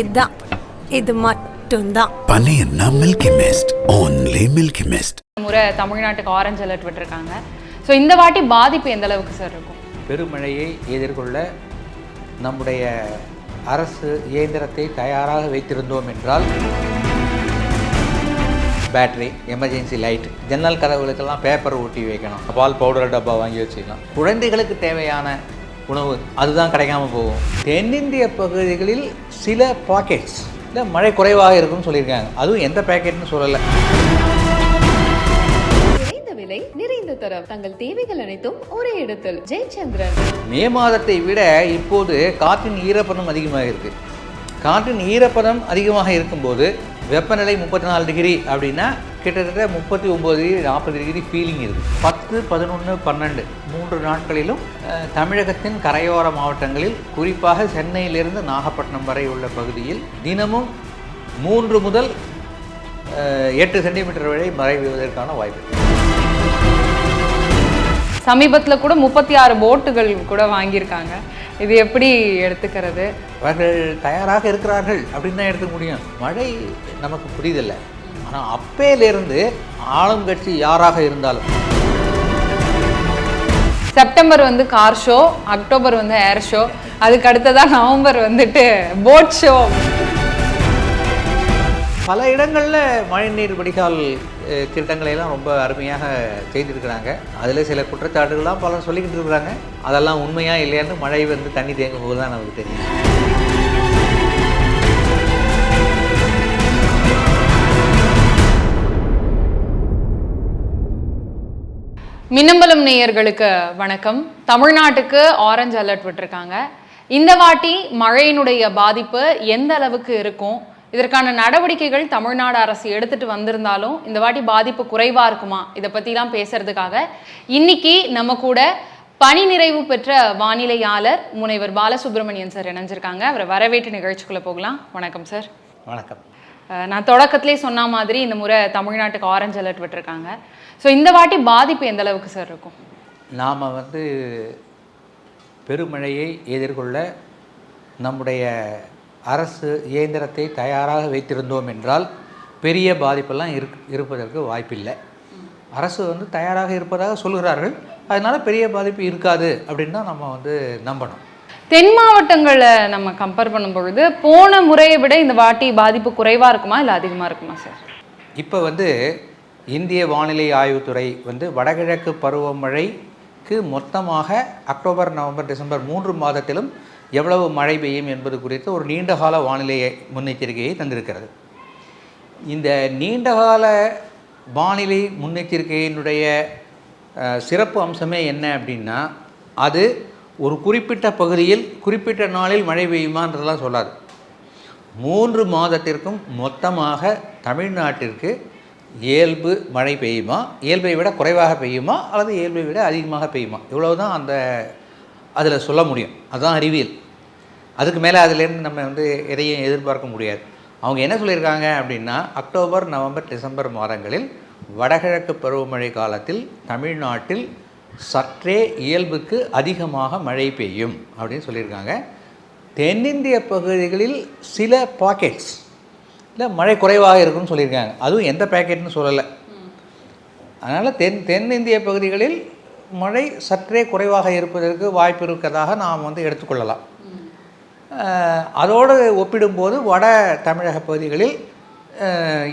இதுதான் இது மட்டும்தான் பனையன்னா milky mist only milky mist முறை தமிழ்நாட்டுக்கு ஆரஞ்சு அலர்ட் விட்டுருக்காங்க. ஸோ இந்த வாட்டி பாதிப்பு எந்த அளவுக்கு சார் இருக்கும்? பெருமழையை எதிர்கொள்ள நம்முடைய அரசு இயந்திரத்தை தயாராக வைத்திருந்தோம் என்றால் பேட்டரி எமர்ஜென்சி லைட் ஜன்னல் கதவுகளுக்கெல்லாம் பேப்பர் ஒட்டி வைக்கணும். பால் பவுடர் டப்பா வாங்கி வச்சுக்கலாம். குழந்தைகளுக்கு தேவையான உணவு அதுதான் கிடைக்காம போகும். தென்னிந்திய பகுதிகளில் சில பாக்கெட்ஸ் இல்லை மழை குறைவாக இருக்கும்னு சொல்லியிருக்காங்க. அதுவும் எந்த பேக்கெட்னு சொல்லலை. விலை நிறைந்த தரம். தங்கள் தேவைகள் அனைத்தும் ஒரே இடத்தில். ஜெயச்சந்திரன். மே மாதத்தை விட இப்போது காற்றின் ஈரப்பதம் அதிகமாக இருக்கு. காற்றின் ஈரப்பதம் அதிகமாக இருக்கும்போது வெப்பநிலை முப்பத்தி நாலு டிகிரி அப்படின்னா கிட்டத்தட்ட முப்பத்தி ஒம்பது டிகிரி நாற்பது டிகிரி ஃபீலிங் இருக்குது பத்து பதினொன்று பன்னெண்டு. மூன்று நாட்களிலும் தமிழகத்தின் கரையோர மாவட்டங்களில் குறிப்பாக சென்னையிலிருந்து நாகப்பட்டினம் வரை உள்ள பகுதியில் தினமும் மூன்று முதல் எட்டு சென்டிமீட்டர் வரை மழை பெய்வதற்கான வாய்ப்பு சமீபத்தில் கூட முப்பத்தி ஆறு போட்டுகள் கூட வாங்கியிருக்காங்க. இது எப்படி எடுத்துக்கிறது? அவர்கள் தயாராக இருக்கிறார்கள் அப்படின்னு தான் எடுத்துக்க முடியும். மழை நமக்கு புரிதல்ல ஆனால் அப்பையிலிருந்து ஆளுங்கட்சி யாராக இருந்தாலும். செப்டம்பர் வந்து கார் ஷோ அக்டோபர் வந்து ஏர் ஷோ அதுக்கு அடுத்ததா நவம்பர் வந்துட்டு போட் ஷோ. பல இடங்களில் மழைநீர் வடிகால் திட்டங்களை எல்லாம் ரொம்ப அருமையாக செய்திருக்கிறாங்க. அதில் சில குற்றச்சாட்டுகள்லாம் பலர் சொல்லிக்கிட்டு இருக்கிறாங்க. அதெல்லாம் உண்மையாக இல்லையான்னு மழை வந்து தண்ணி தேங்கும் போது தான் நமக்கு தெரியும். மின்னம்பலம் நேயர்களுக்கு வணக்கம். தமிழ்நாட்டுக்கு ஆரஞ்சு அலர்ட் விட்டுருக்காங்க. இந்த வாட்டி மழையினுடைய பாதிப்பு எந்த அளவுக்கு இருக்கும்? இதற்கான நடவடிக்கைகள் தமிழ்நாடு அரசு எடுத்துட்டு வந்திருந்தாலும் இந்த வாட்டி பாதிப்பு குறைவா இருக்குமா? இதை பத்திலாம் பேசுறதுக்காக இன்னைக்கு நம்ம கூட பணி நிறைவு பெற்ற வானிலையாளர் முனைவர் பாலசுப்ரமணியன் சார் இணைஞ்சிருக்காங்க. அவரை வரவேற்று நிகழ்ச்சிக்குள்ள போகலாம். வணக்கம் சார். வணக்கம். நான் தொடக்கத்திலே சொன்ன மாதிரி இந்த முறை தமிழ்நாட்டுக்கு ஆரஞ்சு அலர்ட் விட்டுருக்காங்க. ஸோ இந்த வாட்டி பாதிப்பு எந்த அளவுக்கு சார் இருக்கும்? நாம் வந்து பெருமழையை எதிர்கொள்ள நம்முடைய அரசு இயந்திரத்தை தயாராக வைத்திருந்தோம் என்றால் பெரிய பாதிப்பெல்லாம் இருக் இருப்பதற்கு வாய்ப்பில்லை. அரசு வந்து தயாராக இருப்பதாக சொல்கிறார்கள். அதனால் பெரிய பாதிப்பு இருக்காது அப்படின்னு தான் நம்ம வந்து நம்பணும். தென் மாவட்டங்களை நம்ம கம்பேர் பண்ணும் பொழுது போன முறையை விட இந்த வாட்டி பாதிப்பு குறைவா இருக்குமா இல்லை அதிகமா இருக்குமா சார் இப்போ வந்து இந்திய வானிலை ஆய்வுத்துறை வந்து வடகிழக்கு பருவமழைக்கு மொத்தமாக அக்டோபர் நவம்பர் டிசம்பர் மூன்று மாதத்திலும் எவ்வளவு மழை பெய்யும் என்பது குறித்து ஒரு நீண்டகால வானிலை முன்னெச்சரிக்கையை தந்திருக்கிறது. இந்த நீண்டகால வானிலை முன்னெச்சரிக்கையினுடைய சிறப்பு அம்சமே என்ன அப்படின்னா அது ஒரு குறிப்பிட்ட பகுதியில் குறிப்பிட்ட நாளில் மழை பெய்யுமான்றதெல்லாம் சொல்லாது. மூன்று மாதத்திற்கும் மொத்தமாக தமிழ்நாட்டிற்கு இயல்பு மழை பெய்யுமா? இயல்பை விட குறைவாக பெய்யுமா? அல்லது இயல்பை விட அதிகமாக பெய்யுமா? இவ்வளோ தான் அந்த அதில் சொல்ல முடியும். அதுதான் அறிவியல். அதுக்கு மேலே அதுலேருந்து நம்ம வந்து எதையும் எதிர்பார்க்க முடியாது. அவங்க என்ன சொல்லியிருக்காங்க அப்படின்னா அக்டோபர் நவம்பர் டிசம்பர் மாதங்களில் வடகிழக்கு பருவமழை காலத்தில் தமிழ்நாட்டில் சற்றே இயல்புக்கு அதிகமாக மழை பெய்யும் அப்படின்னு சொல்லியிருக்காங்க. தென்னிந்திய பகுதிகளில் சில பாக்கெட்ஸ். இல்லை மழை குறைவாக இருக்கும்னு சொல்லியிருக்காங்க. அதுவும் எந்த பேக்கெட்னு சொல்லலை. அதனால் தென் தென்னிந்திய பகுதிகளில் மழை சற்றே குறைவாக இருப்பதற்கு வாய்ப்பு இருக்கிறதாக நாம் வந்து எடுத்துக்கொள்ளலாம். அதோடு ஒப்பிடும்போது வட தமிழக பகுதிகளில்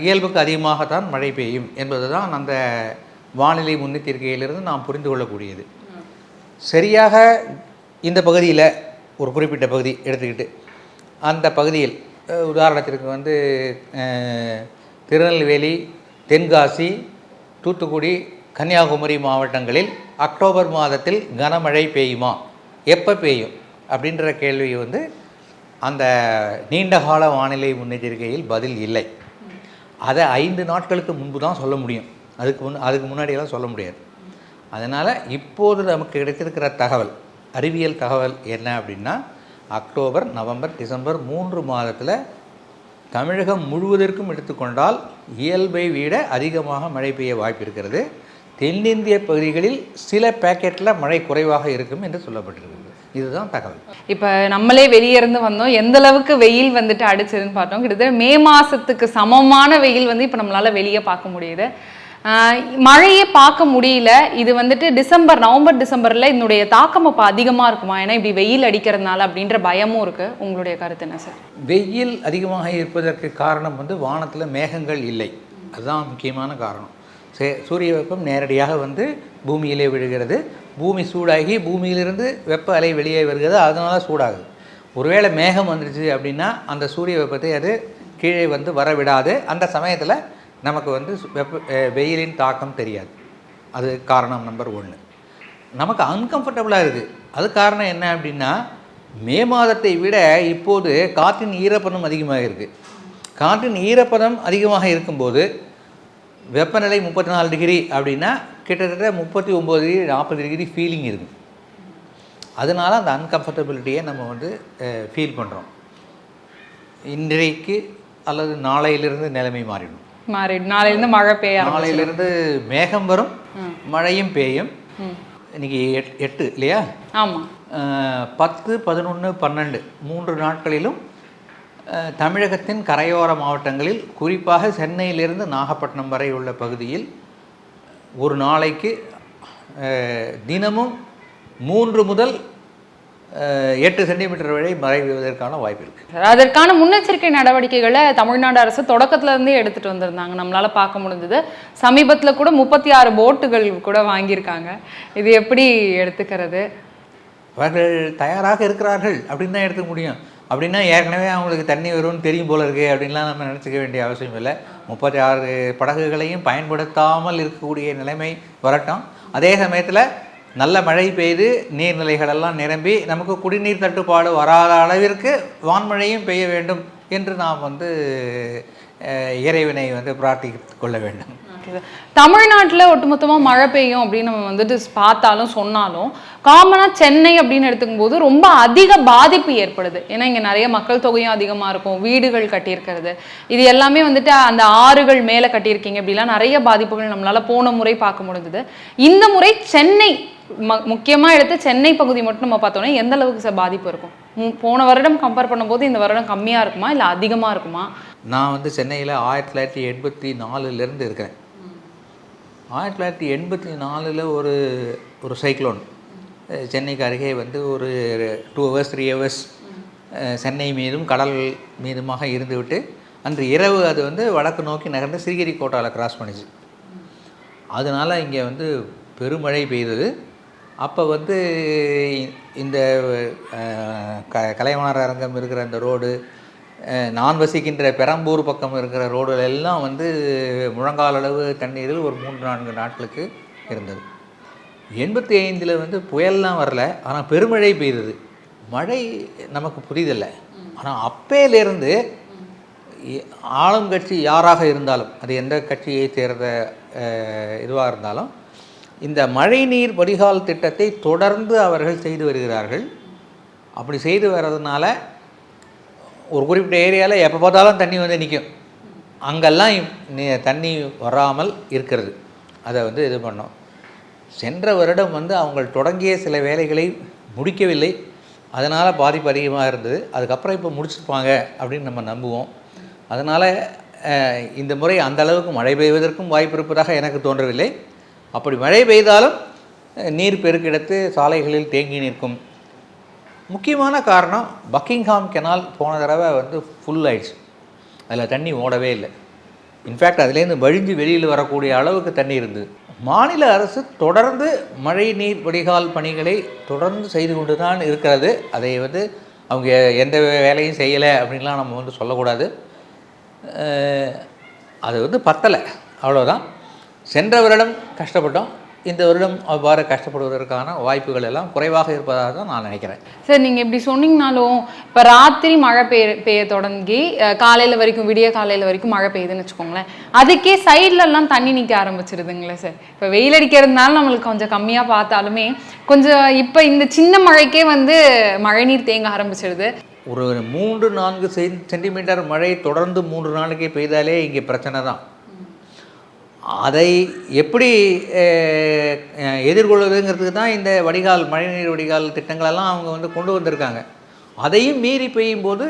இயல்புக்கு அதிகமாகத்தான் மழை பெய்யும் என்பது தான் அந்த வானிலை முன்னெச்சரிக்கையிலிருந்து நாம் புரிந்து கொள்ளக்கூடியது. சரியாக இந்த பகுதியில் ஒரு குறிப்பிட்ட பகுதி எடுத்துக்கிட்டு அந்த பகுதியில் உதாரணத்திற்கு வந்து திருநெல்வேலி தென்காசி தூத்துக்குடி கன்னியாகுமரி மாவட்டங்களில் அக்டோபர் மாதத்தில் கனமழை பெய்யுமா? எப்போ பெய்யும்? அப்படின்ற கேள்வி வந்து அந்த நீண்டகால வானிலை முன்னெச்சரிக்கையில் பதில் இல்லை. அதை ஐந்து நாட்களுக்கு முன்பு தான் சொல்ல முடியும். அதுக்கு முன் அதுக்கு முன்னாடியெல்லாம் சொல்ல முடியாது. அதனால் இப்போது நமக்கு கிடைத்திருக்கிற தகவல் அறிவியல் தகவல் என்ன அப்படின்னா அக்டோபர் நவம்பர் டிசம்பர் மூன்று மாதத்தில் தமிழகம் முழுவதற்கும் எடுத்துக்கொண்டால் இயல்பை விட அதிகமாக மழை பெய்ய வாய்ப்பு இருக்கிறது. தென்னிந்திய பகுதிகளில் சில பேக்கெட்டில் மழை குறைவாக இருக்கும் என்று சொல்லப்பட்டிருக்கிறது. இதுதான் தகவல். இப்போ நம்மளே வெளியே இருந்து வந்தோம். எந்த அளவுக்கு வெயில் வந்துட்டு அடிச்சதுன்னு பார்த்தோம். கிட்டத்தட்ட மே மாசத்துக்கு சமமான வெயில் வந்து இப்போ நம்மளால வெளியே பார்க்க முடியுது. மழையே பார்க்க முடியல. இது வந்துட்டு டிசம்பர் நவம்பர் டிசம்பர்ல இதனுடைய தாக்கம் அப்போ அதிகமா இருக்குமா? ஏன்னா இப்படி வெயில் அடிக்கிறதுனால அப்படின்ற பயமும் இருக்கு. உங்களுடைய கருத்து என்ன சார்? வெயில் அதிகமாக இருப்பதற்கு காரணம் வந்து வானத்தில் மேகங்கள் இல்லை. அதுதான் முக்கியமான காரணம். சே சூரிய வெப்பம் நேரடியாக வந்து பூமியிலே விழுகிறது. பூமி சூடாகி பூமியிலிருந்து வெப்ப அலை வெளியே வருகிறது. அதனால சூடாகுது. ஒருவேளை மேகம் வந்துருச்சு அப்படின்னா அந்த சூரிய வெப்பத்தை அது கீழே வந்து வர விடாது அந்த சமயத்தில் நமக்கு வந்து வெப்ப வெயிலின் தாக்கம் தெரியாது. அது காரணம் நம்பர் ஒன்று நமக்கு அன்கம்ஃபர்டபுளாக இருக்குது. அது காரணம் என்ன அப்படின்னா மே மாதத்தை விட இப்போது காற்றின் ஈரப்பதம் அதிகமாக இருக்குது காற்றின் ஈரப்பதம் அதிகமாக இருக்கும்போது வெப்பநிலை முப்பத்தி நாலு டிகிரி அப்படின்னா கிட்டத்தட்ட முப்பத்தி ஒம்பது டிகிரி நாற்பது டிகிரி ஃபீலிங் இருக்குது அதனால அந்த அன்கம்ஃபர்டபிலிட்டியை நம்ம வந்து ஃபீல் பண்ணுறோம் இன்றைக்கு அல்லது நாளையிலிருந்து நிலைமை மாறிடும். மாறி நாளையில இருந்து மழை பெய்ய ஆரம்பிச்சிடும். நாளையிலிருந்து மேகம் வரும் மழையும் பெய்யும். இன்னைக்கு எட் எட்டு இல்லையா? ஆமா. அஹ், பத்து பதினொன்று பன்னெண்டு மூன்று நாட்களிலும் தமிழகத்தின் கரையோர மாவட்டங்களில் குறிப்பாக சென்னையிலிருந்து நாகப்பட்டினம் வரை உள்ள பகுதியில் ஒரு நாளைக்கு தினமும் மூன்று முதல் எட்டு சென்டிமீட்டர் வரை மழை பெய்வதற்கான வாய்ப்பு இருக்குது அதற்கான முன்னெச்சரிக்கை நடவடிக்கைகளை தமிழ்நாடு அரசு தொடக்கத்துல இருந்தே எடுத்துட்டு வந்திருந்தாங்க. நம்மளால பார்க்க முடிஞ்சது. சமீபத்துல கூட முப்பத்தி ஆறு போட்டுகள் கூட வாங்கியிருக்காங்க. இது எப்படி எடுத்துக்கிறது? அவர்கள் தயாராக இருக்கிறார்கள். அப்படின்னு தான் எடுத்துக்க முடியும். அப்படின்னா ஏற்கனவே அவங்களுக்கு தண்ணி வரும்னு தெரியும் போல இருக்கு அப்படின்லாம் நம்ம நினச்சிக்க வேண்டிய அவசியம் இல்லை. முப்பத்தி ஆறு படகுகளையும் பயன்படுத்தாமல் இருக்கக்கூடிய நிலைமை வரட்டும். அதே சமயத்தில் நல்ல மழை பெய்து நீர்நிலைகளெல்லாம் நிரம்பி நமக்கு குடிநீர் தட்டுப்பாடு வராத அளவிற்கு வான்மழையும் பெய்ய வேண்டும் என்று நாம் வந்து இறைவனை வந்து பிரார்த்தித்து கொள்ள வேண்டும். தமிழ்நாட்டில் ஒட்டுமொத்தமாக மழை பெய்யும் அப்படின்னு நம்ம வந்துட்டு பார்த்தாலும் சொன்னாலும் காமனாக சென்னை அப்படின்னு எடுத்துக்கும் போது ரொம்ப அதிக பாதிப்பு ஏற்படுது. ஏன்னா இங்கே நிறைய மக்கள் தொகையும் அதிகமாக இருக்கும். வீடுகள் கட்டியிருக்கிறது. இது எல்லாமே வந்துட்டு அந்த ஆறுகள் மேலே கட்டியிருக்கீங்க அப்படிலாம் நிறைய பாதிப்புகள் நம்மளால் போன முறை பார்க்க முடிஞ்சது. இந்த முறை சென்னை ம- எடுத்து சென்னை பகுதி மட்டும் நம்ம பார்த்தோம்னா எந்த அளவுக்கு சார் பாதிப்பு இருக்கும்? போன வருடம் கம்பேர் பண்ணும்போது இந்த வருடம் கம்மியாக இருக்குமா? இல்லை அதிகமாக இருக்குமா? நான் வந்து சென்னையில் ஆயிரத்தி தொள்ளாயிரத்தி எண்பத்தி நாலுலேருந்து இருக்கிறேன். ஆயிரத்தி தொள்ளாயிரத்தி எண்பத்தி நாலில் ஒரு ஒரு சைக்ளோன் சென்னைக்கு அருகே வந்து ஒரு two hours three hours Chennai மீதும் கடல் மீதுமாக இருந்துவிட்டு அன்று இரவு அது வந்து வடக்கு நோக்கி நகர்ந்து சிறுகிரி கோட்டாவில் கிராஸ் பண்ணிச்சு. அதனால் இங்கே வந்து பெருமழை பெய்தது. அப்போ வந்து இந்த க கலைவாணர் அரங்கம் இருக்கிற அந்த ரோடு நான் வசிக்கின்ற பெரம்பூர் பக்கம் இருக்கிற ரோடுகள் எல்லாம் வந்து முழங்கால் அளவு தண்ணீரில் ஒரு மூன்று நான்கு நாட்களுக்கு இருந்தது. எண்பத்தி ஐந்தில் வந்து புயல்லாம் வரல ஆனால் பெருமழை பெய்தது. மழை நமக்கு புரிதல்ல ஆனால் அப்பேலேருந்து ஆளும் கட்சி யாராக இருந்தாலும் அது எந்த கட்சியை சேர்ந்த இதுவாக இருந்தாலும் இந்த மழைநீர் வடிகால் திட்டத்தை தொடர்ந்து அவர்கள் செய்து வருகிறார்கள். அப்படி செய்து வர்றதுனால ஒரு குறிப்பிட்ட ஏரியாவில் எப்போ பார்த்தாலும் தண்ணி வந்து நிற்கும் அங்கெல்லாம் தண்ணி வராமல் இருக்கிறது. அதை வந்து இது பண்ணோம். சென்ற வருடம் வந்து அவங்கள் தொடங்கிய சில வேலைகளை முடிக்கவில்லை. அதனால் பாதிப்பு அதிகமாக இருந்தது. அதுக்கப்புறம் இப்போ முடிச்சிருப்பாங்க அப்படின்னு நம்ம நம்புவோம். அதனால் இந்த முறை அந்த அளவுக்கு மழை பெய்வதற்கும் வாய்ப்பு இருப்பதாக எனக்கு தோன்றவில்லை. அப்படி மழை பெய்தாலும் நீர் பெருக்கெடுத்து சாலைகளில் தேங்கி நிற்கும். முக்கியமான காரணம் பக்கிங்ஹாம் கெனால் போன தடவை வந்து ஃபுல் ஆயிடுச்சு. அதில் தண்ணி ஓடவே இல்லை. இன்ஃபேக்ட் அதுலேருந்து வழிஞ்சு வெளியில் வரக்கூடிய அளவுக்கு தண்ணி இருந்தது. மாநில அரசு தொடர்ந்து மழை நீர் வடிகால் பணிகளை தொடர்ந்து செய்து கொண்டு தான் இருக்கிறது. அதை வந்து அவங்க எந்த வேலையும் செய்யலை அப்படின்லாம் நம்ம வந்து சொல்லக்கூடாது. அது வந்து பத்தலை. அவ்வளோதான் சென்ற வருடம் கஷ்டப்பட்டோம். இந்த வருடம் அவ்வாறு கஷ்டப்படுவதற்கான வாய்ப்புகள் எல்லாம் குறைவாக இருப்பதாக தான் நான் நினைக்கிறேன். சார் நீங்க இப்படி சொன்னீங்கனாலும் இப்ப ராத்திரி மழை பெய்ய பெய்ய தொடங்கி காலையில வரைக்கும் விடிய காலையில வரைக்கும் மழை பெய்யுதுன்னு வச்சுக்கோங்களேன் அதுக்கே சைட்ல எல்லாம் தண்ணி நிக்க ஆரம்பிச்சிருதுங்களே சார் இப்ப வெயில் அடிக்கிறதுனால நம்மளுக்கு கொஞ்சம் கம்மியா பார்த்தாலுமே கொஞ்சம் இப்ப இந்த சின்ன மழைக்கே வந்து மழைநீர் தேங்க ஆரம்பிச்சிருது. ஒரு மூன்று நான்கு சென் சென்டிமீட்டர் மழை தொடர்ந்து மூன்று நாளைக்கு பெய்தாலே இங்கே பிரச்சனை தான். அதை எப்படி எதிர்கொள்வதுங்கிறதுக்கு தான் இந்த வடிகால் மழைநீர் வடிகால் திட்டங்களெல்லாம் அவங்க வந்து கொண்டு வந்திருக்காங்க. அதையும் மீறி பெய்யும் போது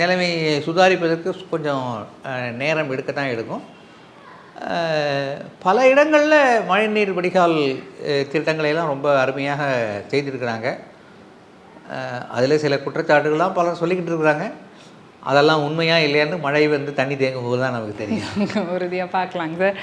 நிலைமையை சுதாரிப்பதற்கு கொஞ்சம் நேரம் எடுக்க தான் எடுக்கும் பல இடங்களில் மழைநீர் வடிகால் திட்டங்களையெல்லாம் திட்டங்களை எல்லாம் ரொம்ப அருமையாக செய்திருக்கிறாங்க. அதில் சில குற்றச்சாட்டுகள்லாம் பலர் சொல்லிக்கிட்டு இருக்கிறாங்க. அதெல்லாம் உண்மையாக இல்லையான்னு மழை வந்து தண்ணி தேங்கும் போது தான் நமக்கு தெரியும். உறுதியாக பார்க்கலாங்க சார்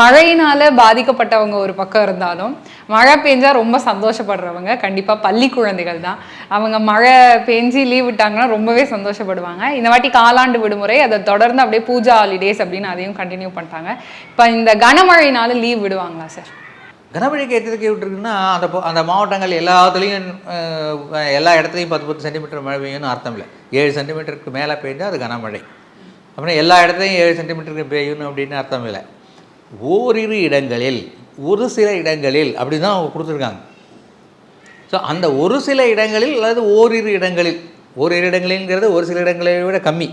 மழையினால் பாதிக்கப்பட்டவங்க ஒரு பக்கம் இருந்தாலும் மழை பெஞ்சால் ரொம்ப சந்தோஷப்படுறவங்க கண்டிப்பாக பள்ளி குழந்தைகள் தான். அவங்க மழை பெஞ்சு லீவ் விட்டாங்கன்னா ரொம்பவே சந்தோஷப்படுவாங்க. இந்த வாட்டி காலாண்டு விடுமுறை அதை தொடர்ந்து அப்படியே பூஜா ஹாலிடேஸ் அப்படின்னு அதையும் கண்டினியூ பண்ணிட்டாங்க. இப்போ இந்த கனமழையினால லீவ் விடுவாங்களா சார் கனமழைக்கு எச்சரிக்கை விட்டுருக்குன்னா அந்த அந்த மாவட்டங்கள் எல்லாத்துலேயும் எல்லா இடத்துலையும் பத்து பத்து சென்டிமீட்டர் மழை பெய்யும்னு அர்த்தம் இல்லை. ஏழு சென்டிமீட்டருக்கு மேலே பெய்ஞ்சால் அது கனமழை. அப்படின்னா எல்லா இடத்துலையும் ஏழு சென்டிமீட்டருக்கு பெய்யணும் அப்படின்னு அர்த்தம் இல்லை. ஓரிரு இடங்களில் ஒரு சில இடங்களில் அப்படி தான் அவங்க கொடுத்துருக்காங்க. ஸோ அந்த ஒரு சில இடங்களில் அல்லது ஓரிரு இடங்களில் ஓரிரு இடங்களில்ங்கிறது ஒரு சில இடங்களை விட கம்மி.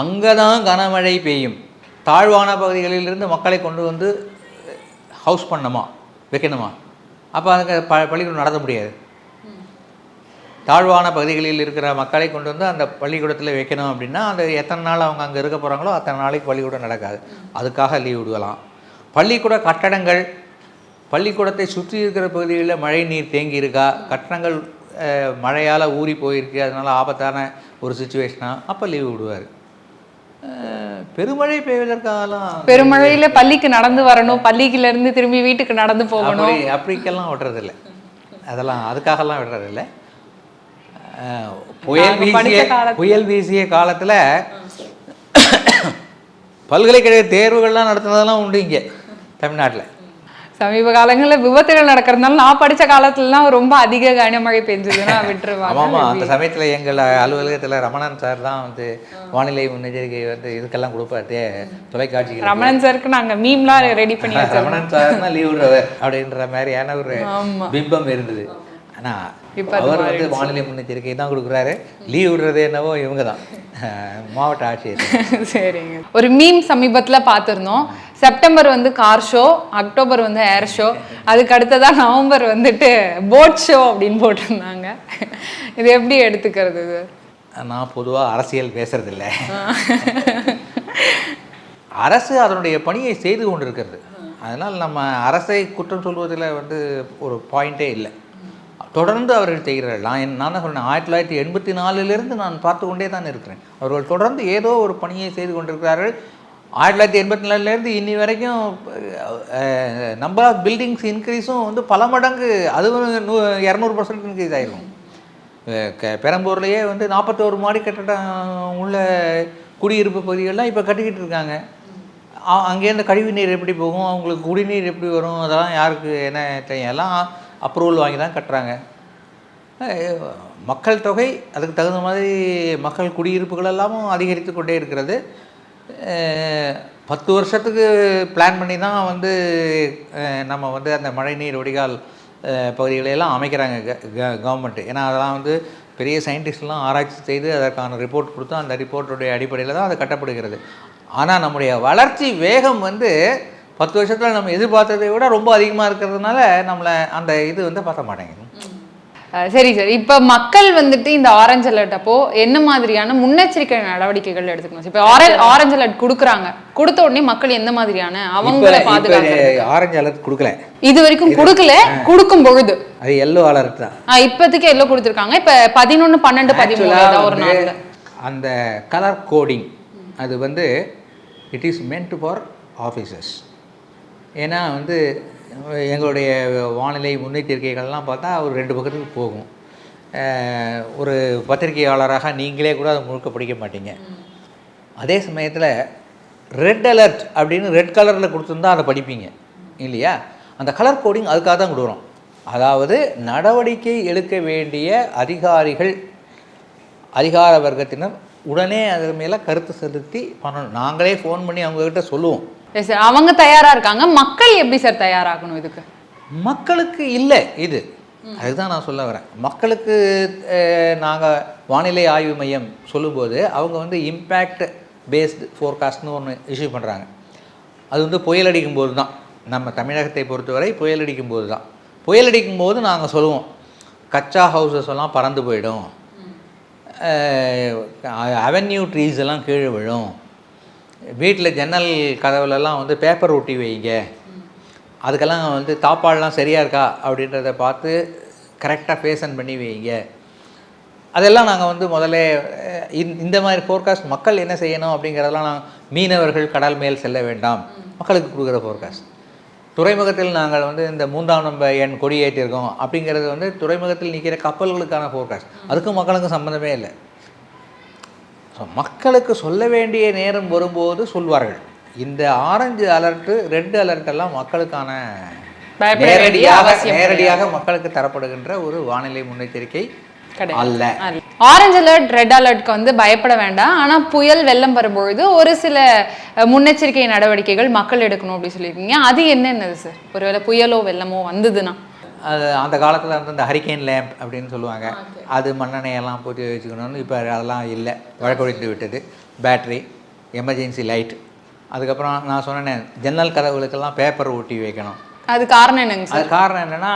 அங்கே தான் கனமழை பெய்யும். தாழ்வான பகுதிகளிலிருந்து மக்களை கொண்டு வந்து ஹவுஸ் பண்ணணுமா? வைக்கணுமா? அப்போ அதுக்கு ப பள்ளிக்கூடம் நடத்த முடியாது. தாழ்வான பகுதிகளில் இருக்கிற மக்களை கொண்டு வந்து அந்த பள்ளிக்கூடத்தில் வைக்கணும் அப்படின்னா அந்த எத்தனை நாள் அவங்க அங்கே இருக்க போகிறாங்களோ அத்தனை நாளைக்கு பள்ளிக்கூடம் நடக்காது. அதுக்காக லீவ் விடுவலாம் பள்ளிக்கூட கட்டடங்கள் பள்ளிக்கூடத்தை சுற்றி இருக்கிற பகுதிகளில் மழை நீர் தேங்கி இருக்கா கட்டடங்கள் மழையால் ஊறி போயிருக்கு அதனால் ஆபத்தான ஒரு சுச்சுவேஷனா அப்போ லீவ் விடுவார். பெருமழை பெய்வதற்காகலாம் பெருமழையில பள்ளிக்கு நடந்து வரணும் பள்ளிக்குல இருந்து திரும்பி வீட்டுக்கு நடந்து போகணும். அப்படி அப்படிக்கெல்லாம் விடுறதில்ல. அதெல்லாம் அதுக்காகலாம் விடுறதில்ல. புயல் வீசிய புயல் வீசிய காலத்தில் பல்கலைக்கழக தேர்வுகள்லாம் நடத்துனதெல்லாம் உண்டு இங்கே தமிழ்நாட்டில். சமீப காலங்களில் விபத்துகள் நடக்கிறதுனால நான் படிச்ச காலத்துலலாம் ரொம்ப அதிக கனமழை பெஞ்சதுன்னா விட்டுருவாங்க. ஆமாம் அந்த சமயத்தில் எங்கள் அலுவலகத்தில் ரமணன் சார் தான் வந்து வானிலை முன்னெச்சரிக்கை வந்து இதுக்கெல்லாம் கொடுப்பாரு தொலைக்காட்சி ரமணன் சாருக்கு நாங்க மீம்லாம் ரெடி பண்ணி ரமணன் சார்னா லீவ் விடுறவர் அப்படின்ற மாதிரியான ஒரு. பிம்பம் இருந்தது. ஆனா இப்ப அது அவர் வந்து வானிலை முன்னெச்சரிக்கை தான் கொடுக்குறாரு. லீவ் விடுறது என்னவோ இவங்க தான் மாவட்ட ஆட்சியர். சரிங்க. ஒரு மீம் சமீபத்துல பார்த்திருந்தோம். செப்டம்பர் வந்து கார் ஷோ அக்டோபர் வந்து ஏர் ஷோ அதுக்கு அடுத்ததா நவம்பர் வந்துட்டு போட் ஷோ அப்படின்னு போட்டிருந்தாங்க. இது எப்படி எடுத்துக்கிறது இது? நான் பொதுவாக அரசியல் பேசுறதில்ல. அரசு அதனுடைய பணியை செய்து கொண்டிருக்கிறது. அதனால் நம்ம அரசை குற்றம் சொல்வதில் வந்து ஒரு பாயிண்டே இல்லை. தொடர்ந்து அவர்கள் செய்கிறார்கள். நான் என்- நான் தான் சொன்னேன் ஆயிரத்தி தொள்ளாயிரத்தி எண்பத்தி நாலுலேருந்து நான் பார்த்து கொண்டே தான் இருக்கிறேன். அவர்கள் தொடர்ந்து ஏதோ ஒரு பணியை செய்து கொண்டிருக்கிறார்கள். ஆயிரத்தி தொள்ளாயிரத்தி எண்பத்தி நாலுலேருந்து இன்னி வரைக்கும் நம்பர் ஆஃப் பில்டிங்ஸ் இன்க்ரீஸும் வந்து பல மடங்கு அதுவும் நூ இரநூறு பர்சன்ட் இன்க்ரீஸ் ஆகிருக்கும் பெரம்பூர்லேயே வந்து நாற்பத்தோரு மாடி கட்டடம் உள்ள குடியிருப்பு பகுதிகள்லாம் இப்போ கட்டிக்கிட்டு இருக்காங்க. அங்கேருந்து கழிவு நீர் எப்படி போகும்? அவங்களுக்கு குடிநீர் எப்படி வரும்? அதெல்லாம் யாருக்கு என்ன தெரியும் எல்லாம் அப்ரூவல் வாங்கி தான் கட்டுறாங்க. மக்கள் தொகை அதுக்கு தகுந்த மாதிரி மக்கள் குடியிருப்புகள் எல்லாமும் அதிகரித்து கொண்டே இருக்கிறது. பத்து வருஷத்துக்கு பிளான் பண்ணி தான் வந்து நம்ம வந்து அந்த மழைநீர் வடிகால் பகுதிகளையெல்லாம் பகுதிகளை எல்லாம் அமைக்கிறாங்க கவர்மெண்ட்டு ஏன்னா அதெல்லாம் வந்து பெரிய சயின்டிஸ்ட்லாம் ஆராய்ச்சி செய்து அதற்கான ரிப்போர்ட் கொடுத்து அந்த ரிப்போர்ட்டுடைய அடிப்படையில் தான் அது கட்டப்படுகிறது. ஆனால் நம்முடைய வளர்ச்சி வேகம் வந்து பத்து வருஷத்தில் நம்ம எதிர்பார்த்ததை விட ரொம்ப அதிகமாக இருக்கிறதுனால நம்மளை அந்த இது வந்து பார்த்த மாட்டேங்குது. சரி சார். இப்ப மக்கள் வந்துட்டு இந்த ஆரஞ்சு அலர்ட் அப்போ என்ன மாதிரியான முன்னெச்சரிக்கை நடவடிக்கைகள் எடுத்துக்கணும்? இப்ப ஆரஞ்சு அலர்ட் கொடுக்குறாங்க. கொடுத்த உடனே மக்கள் எந்த மாதிரியான அவங்கள பாதுகாக்கிறது? ஆரஞ்சு அலர்ட் கொடுக்கல. இது வரைக்கும் கொடுக்கல. கொடுக்கும் பொழுது. அது எல்லோ அலர்ட் தான். ஆஹ் இப்போதைக்கு எல்லாம் கொடுத்துருக்காங்க. இப்ப பதினொன்னு பன்னெண்டு பதிமூணு ஒரு நாள்ல. அந்த கலர் கோடிங் அது வந்து it is meant for officers ஏன்னா வந்து எங்களுடைய வானிலை முன்னெச்சரிக்கைகள்லாம் பார்த்தா ஒரு ரெண்டு பக்கத்துக்கு போகும். ஒரு பத்திரிகையாளராக நீங்களே கூட அதை முழுக்க பிடிக்க மாட்டீங்க. அதே சமயத்தில் ரெட் அலர்ட் அப்படின்னு ரெட் கலரில் கொடுத்துருந்தா அதை படிப்பீங்க. இல்லையா? அந்த கலர் கோடிங் அதுக்காக தான் கொடுக்குறோம். அதாவது நடவடிக்கை எடுக்க வேண்டிய அதிகாரிகள் அதிகார வர்க்கத்தினர் உடனே அது மேலே கருத்து செலுத்தி பண்ணணும். நாங்களே ஃபோன் பண்ணி அவங்கக்கிட்ட சொல்லுவோம். Sir. அவங்க தயாரா இருக்காங்க. மக்கள் எப்படி சார் தயாராகணும் இதுக்கு? மக்களுக்கு இல்லை இது. அதுதான் நான் சொல்ல வரேன். மக்களுக்கு நாங்கள் வானிலை ஆய்வு மையம் சொல்லும்போது அவங்க வந்து இம்பேக்ட் பேஸ்டு ஃபோர்காஸ்ட்னு ஒன்று இஷ்யூ பண்ணுறாங்க அது வந்து புயல் அடிக்கும் போது தான். நம்ம தமிழகத்தை பொறுத்தவரை புயல் அடிக்கும் போது தான். புயல் அடிக்கும் போது நாங்கள் சொல்லுவோம். கச்சா ஹவுசஸ் எல்லாம் பறந்து போயிடும். அவென்யூ ட்ரீஸ் எல்லாம் கீழே விழும். வீட்டில் ஜன்னல் கதவுலலாம் வந்து பேப்பர் ஒட்டி வைங்க. அதுக்கெல்லாம் வந்து தாப்பாடெலாம் சரியாக இருக்கா அப்படின்றத பார்த்து கரெக்டாக ஃபேஷன் பண்ணி வைங்க. அதெல்லாம் நாங்கள் வந்து முதல்ல இந்த- இந்த மாதிரி ஃபோர்காஸ்ட் மக்கள் என்ன செய்யணும் அப்படிங்கிறதெல்லாம் நாங்கள் மீனவர்கள் கடல் மேல் செல்ல வேண்டாம். மக்களுக்கு கொடுக்குற ஃபோர்காஸ்ட் துறைமுகத்தில் நாங்கள் வந்து இந்த மூன்றாம் நம்ப எண் கொடியேற்றிருக்கோம் அப்படிங்கிறது வந்து துறைமுகத்தில் நிற்கிற கப்பல்களுக்கான ஃபோர்காஸ்ட் அதுக்கும் மக்களுக்கும் சம்மந்தமே இல்லை. ஸோ மக்களுக்கு சொல்ல வேண்டிய நேரம் வரும்போது சொல்வார்கள். இந்த ஆரஞ்சு அலர்ட்டு ரெட் அலர்ட் எல்லாம் மக்களுக்கான நேரடியாக நேரடியாக மக்களுக்கு தரப்படுகின்ற ஒரு வானிலை முன்னெச்சரிக்கை. அல்ல. ஆரஞ்சு அலர்ட் ரெட் அலர்ட்க்கு வந்து பயப்பட வேண்டாம். ஆனா புயல் வெள்ளம் வரும்பொழுது ஒரு சில முன்னெச்சரிக்கை நடவடிக்கைகள் மக்கள் எடுக்கணும் அப்படி சொல்லியிருக்கீங்க. அது என்னென்னது சார் ஒருவேளை புயலோ வெள்ளமோ வந்ததுன்னா? அது அந்த காலத்தில் வந்து இந்த ஹரிக்கேன் லேம்ப் அப்படின்னு சொல்லுவாங்க. அது மண்ணெண்ணெயெல்லாம் போட்டு வச்சுக்கணும்னு இப்போ அதெல்லாம் இல்லை. வழக்கொழித்து விட்டது. பேட்ரி எமர்ஜென்சி லைட் அதுக்கப்புறம் நான் சொன்னேன் ஜன்னல் கதவுகளுக்கெல்லாம் பேப்பர் ஒட்டி வைக்கணும். அது காரணம் என்னங்க அது காரணம் என்னென்னா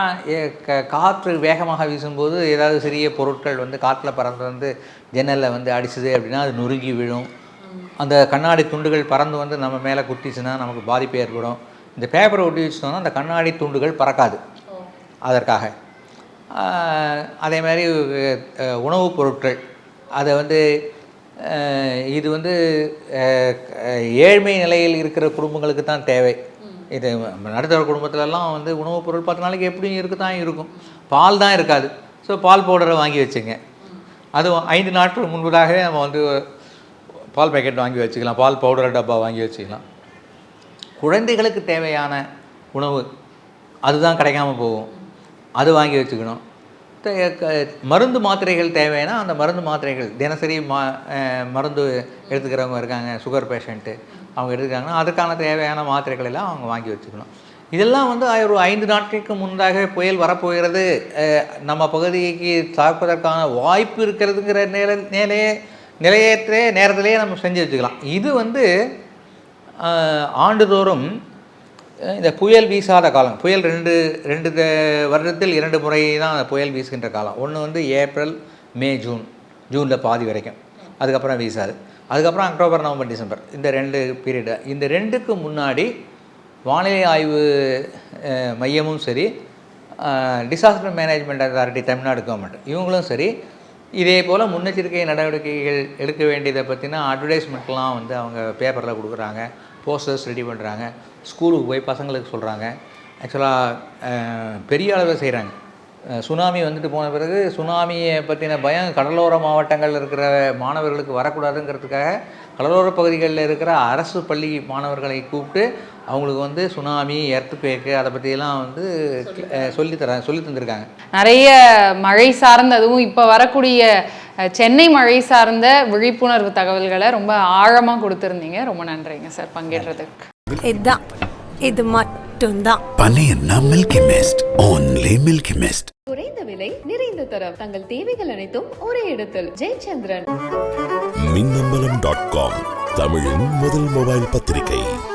காற்று வேகமாக வீசும்போது ஏதாவது சிறிய பொருட்கள் வந்து காற்றுல பறந்து வந்து ஜன்னலில் வந்து அடிச்சுது அப்படின்னா அது நொறுங்கி விழும். அந்த கண்ணாடி துண்டுகள் பறந்து வந்து நம்ம மேலே குத்திச்சுன்னா நமக்கு பாதிப்பு ஏற்படும். இந்த பேப்பரை ஒட்டி வச்சிட்டோம்னா அந்த கண்ணாடி துண்டுகள் பறக்காது. அதற்காக. அதே மாதிரி உணவுப் பொருட்கள். அதை வந்து இது வந்து ஏழ்மை நிலையில் இருக்கிற குடும்பங்களுக்கு தான் தேவை. இது நடுத்தர குடும்பத்துலலாம் வந்து உணவுப் பொருள் பத்து நாளைக்கு எப்படியும் இருக்க தான் இருக்கும். பால் தான் இருக்காது. ஸோ பால் பவுடரை வாங்கி வச்சுங்க. அதுவும் ஐந்து நாட்கள் முன்பதாகவே நம்ம வந்து பால் பேக்கெட் வாங்கி வச்சுக்கலாம். பால் பவுடர் டப்பா வாங்கி வச்சுக்கலாம். குழந்தைகளுக்கு தேவையான உணவு அதுதான் கிடைக்காம போகும். அது வாங்கி வச்சுக்கணும். க- மருந்து மாத்திரைகள் தேவைன்னா அந்த மருந்து மாத்திரைகள் தினசரி மா மருந்து எடுத்துக்கிறவங்க இருக்காங்க சுகர் பேஷண்ட்டு அவங்க எடுத்துக்கிறாங்கன்னா அதுக்கான தேவையான மாத்திரைகள் எல்லாம் அவங்க வாங்கி வச்சுக்கணும். இதெல்லாம் வந்து ஒரு ஐந்து நாட்களுக்கு முன்பாக புயல் வரப்போகிறது. நம்ம பகுதிக்கு தாக்குவதற்கான வாய்ப்பு இருக்கிறதுங்கிற நில நிலையே நிலையேற்றே நேரத்திலேயே நம்ம செஞ்சு வச்சுக்கலாம். இது வந்து ஆண்டுதோறும் இந்த புயல் வீசாத காலம் புயல் ரெண்டு ரெண்டு வருடத்தில் இரண்டு முறை தான் புயல் வீசுகின்ற காலம். ஒன்று வந்து ஏப்ரல் மே ஜூன் ஜூனில் பாதி வரைக்கும். அதுக்கப்புறம் வீசாது. அதுக்கப்புறம் அக்டோபர் நவம்பர் டிசம்பர் இந்த ரெண்டு பீரியடு இந்த ரெண்டுக்கு முன்னாடி வானிலை ஆய்வு மையமும் சரி disaster management authority Tamil Nadu government இவங்களும் சரி இதே போல் முன்னெச்சரிக்கை நடவடிக்கைகள் எடுக்க வேண்டியதை பற்றின அட்வர்டைஸ்மெண்ட்லாம் வந்து அவங்க பேப்பரில் கொடுக்குறாங்க. போஸ்டர்ஸ் ரெடி பண்ணுறாங்க ஸ்கூலுக்கு போய் பசங்களுக்கு சொல்கிறாங்க ஆக்சுவலாக பெரிய அளவில் செய்கிறாங்க சுனாமி வந்துட்டு போன பிறகு சுனாமியை பற்றின பயம் கடலோர மாவட்டங்களில் இருக்கிற மாணவர்களுக்கு வரக்கூடாதுங்கிறதுக்காக கடலோர பகுதிகளில் இருக்கிற அரசு பள்ளி மாணவர்களை கூப்பிட்டு அவங்களுக்கு வந்து சுனாமி எர்த்து அதை பற்றியெல்லாம் வந்து சொல்லி தராங்க சொல்லி தந்திருக்காங்க. நிறைய மழை சார்ந்த அதுவும் இப்போ வரக்கூடிய சென்னை மழை சார்ந்த விழிப்புணர்வு தகவல்களை ரொம்ப ஆழமாக கொடுத்துருந்தீங்க. ரொம்ப நன்றிங்க சார் பங்கேற்றதுக்கு. இதுதான். இது மட்டும்தான். பனையன்னா milky mist only milky mist குறைந்த விலை நிறைந்த தரம். தங்கள் தேவைகள் அனைத்தும் ஒரே இடத்தில். ஜெயச்சந்திரன். மின்னம்பலம் டாட் காம் தமிழின் முதல் மொபைல் பத்திரிகை.